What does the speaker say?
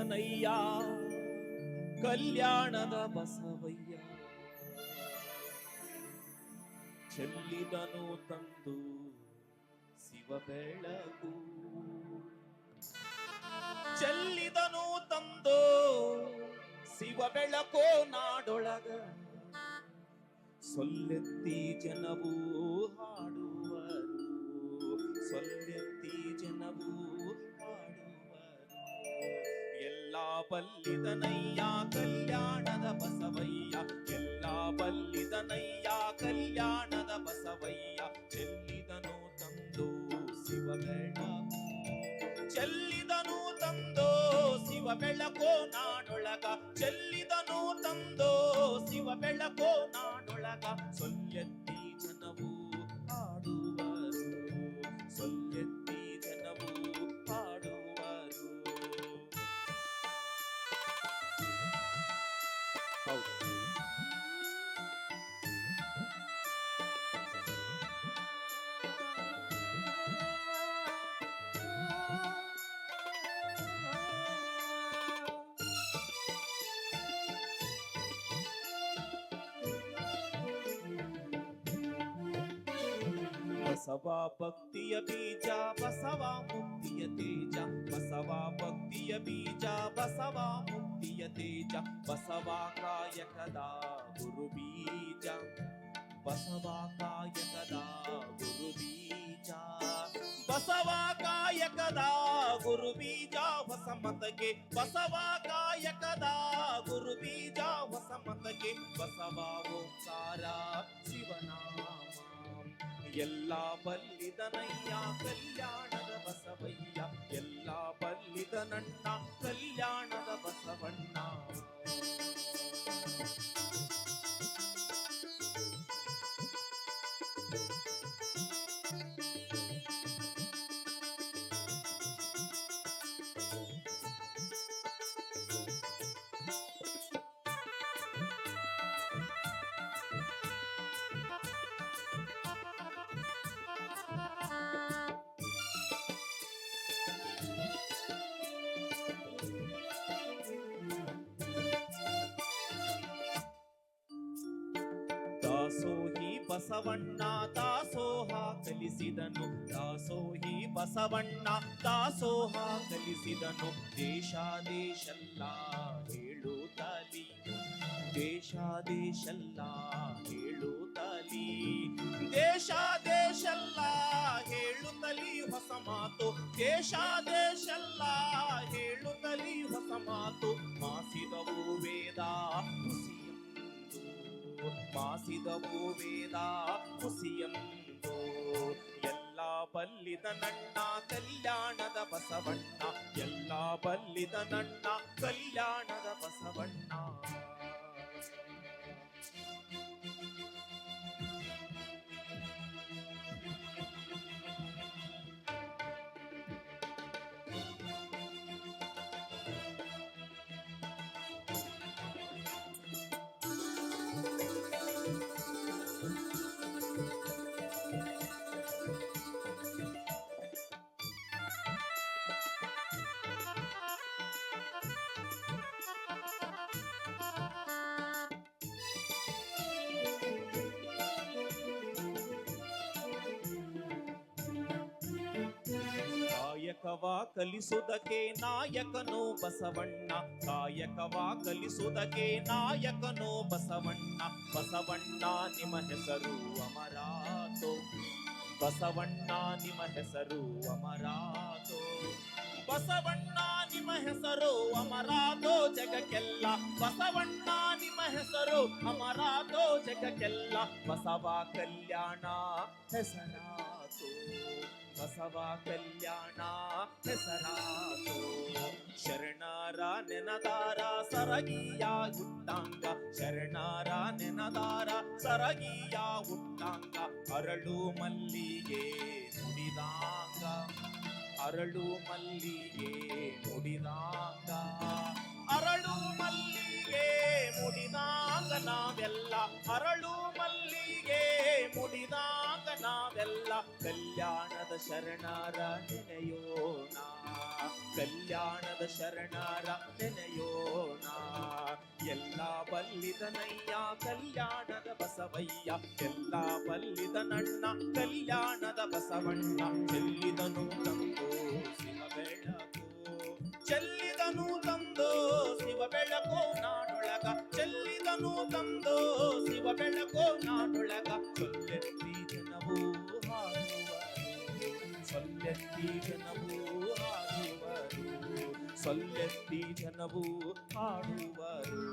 ಬಲ್ಲಿದನಯ್ಯ ಕಲ್ಯಾಣದ ಬಸವಯ್ಯ. ಚೆಲ್ಲಿದನು ತಂದು ಶಿವ ಬೆಳಗು ಚೆಲ್ಲಿದನು ತಂದು ಶಿವ ಬೆಳಕು ನಾಡೊಳಗ. ಸೊಲ್ಲೆತ್ತಿ ಜನವೂ ಹಾಡುವರು ಬಲ್ಲಿದನಯ್ಯ ಕಲ್ಯಾಣದ ಬಸವಯ್ಯ. ಎಲ್ಲ ಬಲ್ಲಿದನಯ್ಯ ಕಲ್ಯಾಣದ ಬಸವಯ್ಯ. ಚೆಲ್ಲಿದನು ತಂದು ಶಿವ ಬೆಳಕು ಚೆಲ್ಲಿದನು ತಂದೋ ಶಿವ ಬೆಳಕೋ ನಾಡೊಳಗ. ಚೆಲ್ಲಿದನು ತಂದೋ ಶಿವ ಬೆಳಕೋ ನಾಡೊಳಗ. ಸೊಲ್ಲೆತ್ತಿ ಬಸವ ಭಕ್ತಿಯ ಬೀಜ ಬಸವ ಮುಕ್ತಿಯ ತೇಜ ಬಸವ ಭಕ್ತಿಯ ಬೀಜ ಬಸವ ಮುಕ್ತಿಯ ತೇಜ ಬಸವ ಕಾಯಕದ ಗುರು ಬೀಜ ಬಸವ ಕಾಯಕದ ಗುರು ಬೀಜ ಬಸವ ಕಾಯಕದ ಗುರು ಬೀಜ ಹೊಸ ಮತಕ್ಕೆ ಬಸವ ಕಾಯಕದ ಗುರು ಬೀಜ ಹೊಸ ಮತಕ್ಕೆ ಬಸವ ಓಂಕಾರ ಶಿವನಾಮ ಎಲ್ಲ ಬಲ್ಲಿದನಯ್ಯ ಕಲ್ಯಾಣದ ಬಸವಯ್ಯ ಎಲ್ಲ ಬಲ್ಲಿದನಣ್ಣ ಕಲ್ಯಾಣದ ಬಸವಣ್ಣ ದಾಸೋಹಿ ಬಸವಣ್ಣ, ದಾಸೋಹ ಕಲಿಸಿದನು. ದಾಸೋಹಿ ಬಸವಣ್ಣ, ದಾಸೋಹ ಕಲಿಸಿದನು. ದೇಶ, ದೇಶಲ್ಲ ಹೇಳುತ್ತಲಿ. ದೇಶ, ದೇಶಲ್ಲ ಹೇಳುತ್ತಲಿ. ದೇಶ, ದೇಶಲ್ಲ ಹೇಳುತ್ತಲಿ ಹೊಸ ಮಾತು. ದೇಶ, ದೇಶಲ್ಲ ಹೇಳುತ್ತಲಿ ಹೊಸ ಮಾತು. ಮಾಸಿದವು ವೇದ ಮಾಸಿದವು ವೇದ ಹುಸಿಯಂದು. ಎಲ್ಲ ಬಲ್ಲಿದ ನನ್ನ ಕಲ್ಯಾಣದ ಬಸವಣ್ಣ ಎಲ್ಲ ಬಲ್ಲಿದ ನನ್ನ ಕಲ್ಯಾಣದ ಬಸವಣ್ಣ. ಕಾಯಕವ ಕಲಿಸುವುದಕ್ಕೆ ನಾಯಕನು ಬಸವಣ್ಣ ಕಾಯಕವ ಕಲಿಸುವುದಕ್ಕೆ ನಾಯಕನು ಬಸವಣ್ಣ ಬಸವಣ್ಣ ನಿಮ್ಮ ಹೆಸರು ಅಮರಾತೋ, ಬಸವಣ್ಣ ನಿಮ್ಮ ಹೆಸರು ಅಮರಾತೋ, ಬಸವಣ್ಣ ನಿಮ್ಮ ಹೆಸರು ಅಮರಾತೋ ಜಗಕ್ಕೆಲ್ಲ, ಬಸವಣ್ಣ ನಿಮ್ಮ ಹೆಸರು ಅಮರಾತೋ ಜಗಕ್ಕೆಲ್ಲ, ಬಸವ ಕಲ್ಯಾಣ ಹೆಸರಾತೋ ಬಸವ ಕಲ್ಯಾಣ ಹೆಸರಾತು. ಶರಣಾರ ನೆನದಾರ ಸರಗಿಯ ಗುಟ್ಟಾಂಗ. ಶರಣಾರ ನೆನದಾರ ಸರಗಿಯ ಹುಟ್ಟಾಂಗ ಅರಳು ಮಲ್ಲಿಗೆ ನುಡಿದಾಂಗ. ಅರಳು ಮಲ್ಲಿಗೆ ನುಡಿದಾಂಗ. ಅರಳು ಮಲ್ಲಿಗೆ ಮುಡಿದಾಂಗ ನಾವೆಲ್ಲ. ಅರಳು ಮಲ್ಲಿಗೆ ಮುಡಿದಾಂಗ ನಾವೆಲ್ಲ ಕಲ್ಯಾಣದ ಶರಣರ ನೆನೆಯೋಣ ಕಲ್ಯಾಣದ ಶರಣರ ನೆನೆಯೋಣ ಎಲ್ಲ ಬಲ್ಲಿದನಯ್ಯ ಕಲ್ಯಾಣದ ಬಸವಯ್ಯ ಎಲ್ಲ ಬಲ್ಲಿದನಣ್ಣ ಕಲ್ಯಾಣದ ಬಸವಣ್ಣ ಚೆಲ್ಲಿದನು ತಂದು ಶಿವ ಬೆಳಕು ಚೆಲ್ಲಿದನು ತಂದು ಶಿವ ಬೆಳಕು ನಾಡೊಳಗ ಚೆಲ್ಲಿದನು ತಂದು ಶಿವ ಬೆಳಕು ನಾಡೊಳಗ ಸೊಲ್ಲೆತ್ತಿ ಸೊಲ್ಲೆತ್ತಿ ಜನವು ಆಡುವರು. ಸೊಲ್ಲೆತ್ತಿ ಜನವು ಹಾಡುವರು